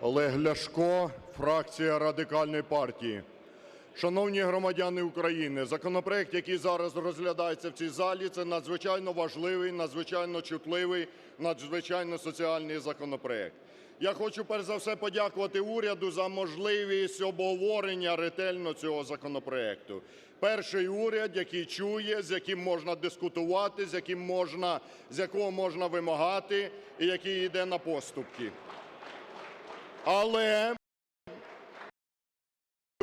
Олег Ляшко, фракція Радикальної партії. Шановні громадяни України, законопроект, який зараз розглядається в цій залі, це надзвичайно важливий, надзвичайно чутливий, надзвичайно соціальний законопроект. Я хочу перш за все подякувати уряду за можливість обговорення ретельно цього законопроекту. Перший уряд, який чує, з яким можна дискутувати, з яким можна, з якого можна вимагати і який йде на поступки. Але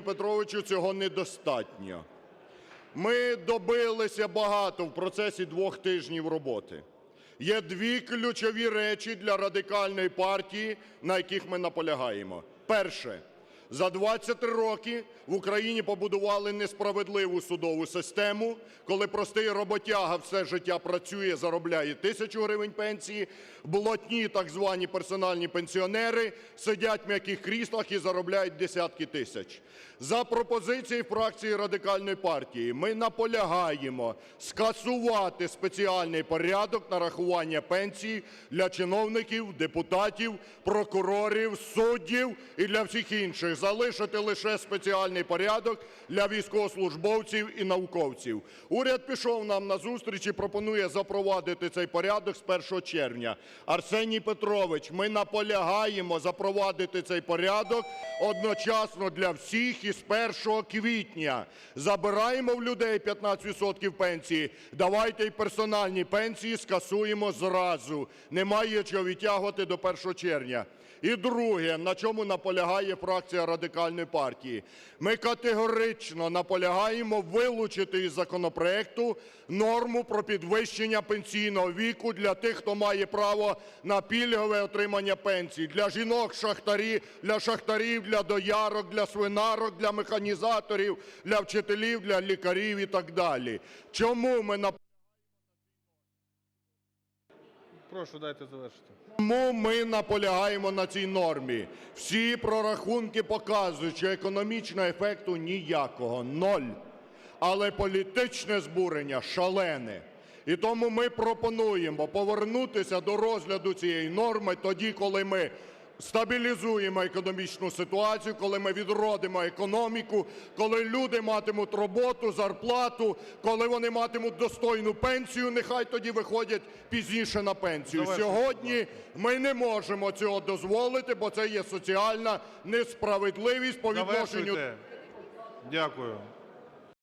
Петровичу цього недостатньо. Ми добилися багато в процесі двох тижнів роботи. Є дві ключові речі для Радикальної партії, на яких ми наполягаємо. Перше. За 23 роки в Україні побудували несправедливу судову систему, коли простий роботяга все життя працює, заробляє тисячу гривень пенсії, блатні так звані персональні пенсіонери сидять в м'яких кріслах і заробляють десятки тисяч. За пропозицією фракції Радикальної партії ми наполягаємо скасувати спеціальний порядок нарахування пенсій для чиновників, депутатів, прокурорів, суддів і для всіх інших, залишити лише спеціальний порядок для військовослужбовців і науковців. Уряд пішов нам назустріч і пропонує запровадити цей порядок з 1 червня. Арсеній Петрович, ми наполягаємо запровадити цей порядок одночасно для всіх із 1 квітня. Забираємо в людей 15% пенсії, давайте й персональні пенсії скасуємо зразу. Немає чого відтягувати до 1 червня. І друге, на чому наполягає фракція Радикальної партії. Ми категорично наполягаємо вилучити із законопроекту норму про підвищення пенсійного віку для тих, хто має право на пільгове отримання пенсій. Для жінок шахтарі, для шахтарів, для доярок, для свинарок, для механізаторів, для вчителів, для лікарів і так далі. Чому ми наполягаємо Прошу, дайте завершити. Тому ми наполягаємо на цій нормі. Всі прорахунки показують, що економічного ефекту ніякого – ноль. Але політичне збурення шалене. І тому ми пропонуємо повернутися до розгляду цієї норми тоді, коли ми стабілізуємо економічну ситуацію, коли ми відродимо економіку, коли люди матимуть роботу, зарплату, коли вони матимуть достойну пенсію, нехай тоді виходять пізніше на пенсію. Сьогодні ми не можемо цього дозволити, бо це є соціальна несправедливість по відношенню Дякую.